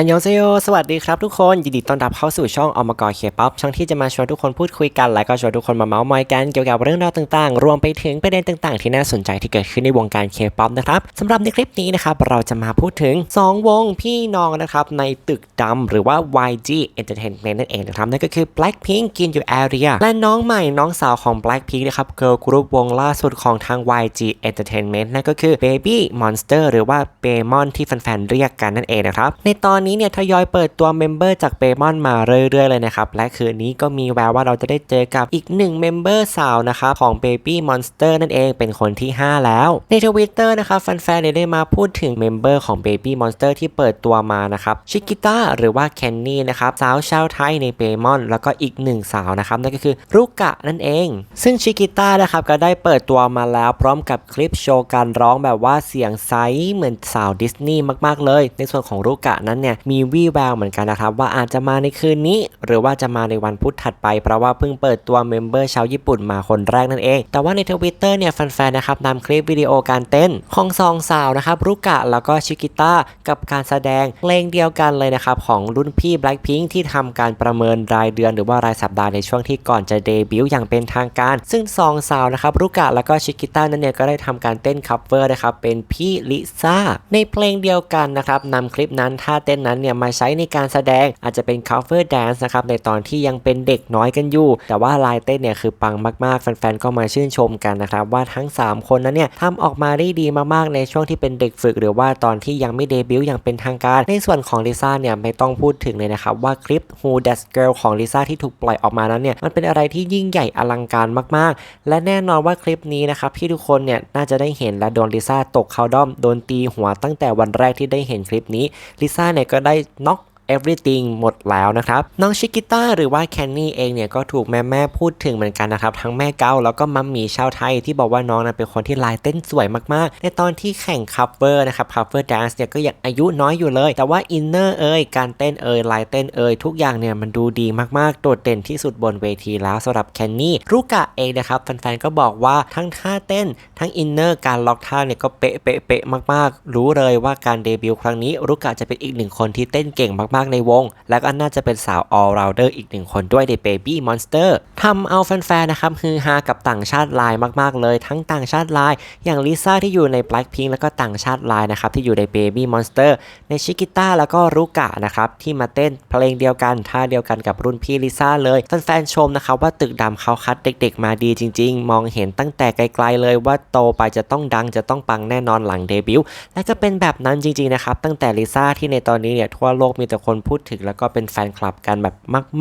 อันยองเซโยสวัสดีครับทุกคน ยินดีต้อนรับเข้าสู่ช่องอมกรเคป๊อปช่องที่จะมาชวนทุกคนพูดคุยกัน และก็ชวนทุกคนมาเมาส์มอยกันเกี่ยวกับเรื่องราวต่างๆ รวมไปถึงประเด็นต่างๆ ที่น่าสนใจที่เกิดขึ้นในวงการเคป๊อปนะครับสำหรับในคลิปนี้นะครับ เราจะมาพูดถึง 2 วงพี่น้องนะครับ ในตึกดำหรือว่า YG Entertainment นั่นเองนะครับ นั่นก็คือ Blackpink in your area และน้องใหม่น้องสาวของ Blackpink นะครับ Girl Group วงล่าสุดของทาง YG Entertainment นั่นก็คือ Baby Monster หรือว่า b a m o n ที่แฟนๆเรียกกันนั่นเองนะครับในตอนนี้ี้เนี่ยทยอยเปิดตัวเมมเบอร์จาก b a m o n มาเรื่อยๆเลยนะครับ และคืนนี้ก็มีแววว่าเราจะได้เจอกับอีกหนึ่งเมมเบอร์สาวนะครับของ Baby Monster นั่นเองเป็นคนที่ 5 แล้ว ในทวิตเตอร์นะครับแฟนๆเนี่ยได้มาพูดถึงเมมเบอร์ของ Baby Monster ที่เปิดตัวมานะครับชิกิต้าหรือว่าแคนนี่นะครับสาวชาวไทยในเบมอน แล้วก็อีกหนึ่งสาวนะครับนั่นก็คือรุกะนั่นเอง ซึ่งชิกิต้านะครับก็ได้เปิดตัวมาแล้วพร้อมกับคลิปโชว์การร้องแบบว่าเสียงไซส์เหมือนสาวดิสนีย์มากๆเลย ในส่วนของรุกะนั้นเนี่ยมีวี่แววเหมือนกันนะครับว่าอาจจะมาในคืนนี้ หรือว่าจะมาในวันพุธถัดไป เพราะว่าเพิ่งเปิดตัวเมมเบอร์ชาวญี่ปุ่นมาคนแรกนั่นเอง แต่ว่าในทวิตเตอร์เนี่ยแฟนๆนะครับนำคลิปวิดีโอการเต้นของสองสาวนะครับรุกะแล้วก็ชิกิต้ากับการแสดงเพลงเดียวกันเลยนะครับของรุ่นพี่ Blackpink ที่ทำการประเมินรายเดือนหรือว่ารายสัปดาห์ในช่วงที่ก่อนจะเดบิวต์อย่างเป็นทางการ ซึ่งสองสาวนะครับรุกะแล้วก็ชิกิต้านั้นเนี่ยก็ได้ทำการเต้นคัฟเวอร์นะครับเป็นพี่ลิซ่าในเพลงเดียวกันนะครับนำคลิปนั้นท่าเต้นนั้นเนี่ยมาใช้ในการแสดงอาจจะเป็น cover dance นะครับในตอนที่ยังเป็นเด็กน้อยกันอยู่ แต่ว่าลายเต้นเนี่ยคือปังมากๆ แฟนๆ ก็มาชื่นชมกันนะครับว่าทั้ง 3 คนนั้นเนี่ยทำออกมาได้ดีมากๆ ในช่วงที่เป็นเด็กฝึก หรือว่าตอนที่ยังไม่เดบิวต์อย่างเป็นทางการ ในส่วนของลิซ่าเนี่ยไม่ต้องพูดถึงเลยนะครับว่าคลิป Who That Girl ของลิซ่าที่ถูกปล่อยออกมานั้นเนี่ยมันเป็นอะไรที่ยิ่งใหญ่อลังการมากๆ และแน่นอนว่าคลิปนี้นะครับที่ทุกคนเนี่ยน่าจะได้เห็นและโดนลิซ่าตกเขาด้อมโดนตีหัวตั้งแต่วันแรกที่ได้เห็นคลิปนี้ลิซ่าเนี่ยก็ได้น็อก everything หมดแล้วนะครับ น้องชิกิต้าหรือว่าแคนนี่เองเนี่ยก็ถูกแม่แม่ๆพูดถึงเหมือนกันนะครับ ทั้งแม่เก้าแล้วก็มัมมี่ชาวไทยที่บอกว่าน้องนั้นเป็นคนที่ลายเต้นสวยมากๆ ในตอนที่แข่งคัฟเวอร์นะครับคัฟเวอร์แดนซ์เนี่ยก็ยังอายุน้อยอยู่เลย แต่ว่าอินเนอร์เอ่ยการเต้นเอ่ยลายเต้นเอ่ยทุกอย่างเนี่ยมันดูดีมากๆ โดดเด่นที่สุดบนเวทีแล้วสำหรับแคนนี่รุกะเองนะครับแฟนๆก็บอกว่าทั้งท่าเต้นทั้งอินเนอร์การล็อกท่าเนี่ยก็เป๊ะเป๊ะเป๊ะมากๆ รู้เลยว่าการเดบิวต์ครั้งนี้รุกะจะเป็นอีกหนึ่งคนที่เต้นเก่งมากๆในวง และก็น่าจะเป็นสาว all rounder อีกหนึ่งคนด้วยใน Baby Monster ทำเอาแฟนๆนะครับฮือฮากับต่างชาติลายมากๆ เลย ทั้งต่างชาติลาย อย่างลิซ่าที่อยู่ใน Blackpink แล้วก็ต่างชาติลายนะครับที่อยู่ใน Baby Monster ในชิกิต้าแล้วก็รุกะนะครับที่มาเต้นเพลงเดียวกันท่าเดียวกันกับรุ่นพี่ลิซ่าเลยแฟนๆชมนะครับว่าตึกดำเขาคัดเด็ก ๆ มาดีจริง ๆ มองเห็นตั้งแต่ไกลๆเลยว่าโตไปจะต้องดังจะต้องปังแน่นอนหลังเดบิวต์และก็เป็นแบบนั้นจริงๆนะครับตั้งแต่ลิซ่าที่ในตอนนี้เนี่ยทั่วโลกมีแต่คนพูดถึงแล้วก็เป็นแฟนคลับกันแบบ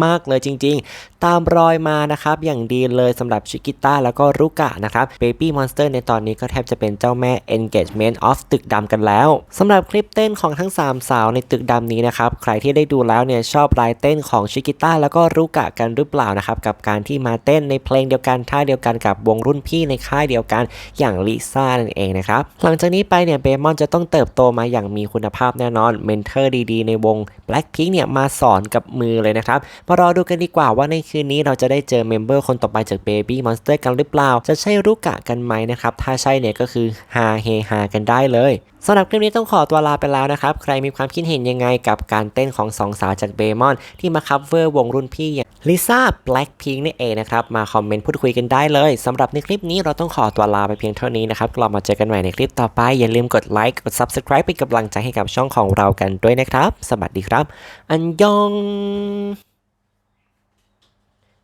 มาก ๆ เลยจริง ๆ ตามรอยมานะครับ อย่างดีเลยสำหรับชิกิต้าแล้วก็รุกะนะครับ Baby Monster ในตอนนี้ก็แทบจะเป็นเจ้าแม่ Engagement of ตึกดำกันแล้วสำหรับคลิปเต้นของทั้ง 3 สาวในตึกดำนี้นะครับ ใครที่ได้ดูแล้วเนี่ยชอบลายเต้นของชิกิต้าแล้วก็รุกะกันหรือเปล่านะครับ กับการที่มาเต้นในเพลงเดียวกันท่าเดียวกันกับวงรุ่นพี่ในค่ายเดียวกันอย่างลิซ่านั่นเองนะครับหลังจากนี้ไปเนี่ยเบมอนจะต้องเติบโตมาอย่างมีคุณภาพแน่นอนเมนเทอร์ดีๆ ในวง Blackpink เนี่ยมาสอนกับมือเลยนะครับมารอดูกันดีกว่าว่าในคืนนี้เราจะได้เจอเมมเบอร์คนต่อไปจาก Baby Monster กันหรือเปล่า จะใช่รุกะกันไหมนะครับ ถ้าใช่เนี่ยก็คือฮาเฮฮากันได้เลยสำหรับคลิปนี้ต้องขอตัวลาไปแล้วนะครับ ใครมีความคิดเห็นยังไงกับการเต้นของสองสาวจากเบมอน ที่มาคัฟเวอร์วงรุ่นพี่อย่างลิซ่าแบล็คพิงนี่เองนะครับ มาคอมเมนต์พูดคุยกันได้เลยสำหรับในคลิปนี้เราต้องขอตัวลาไปเพียงเท่านี้นะครับ กลับมาเจอกันใหม่ในคลิปต่อไป อย่าลืมกดไลค์กด Subscribe เป็นกำลังใจให้กับช่องของเรากันด้วยนะครับ สวัสดีครับ อันยอง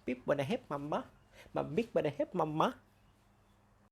Big bada hep mama. Ma big bada hep mama.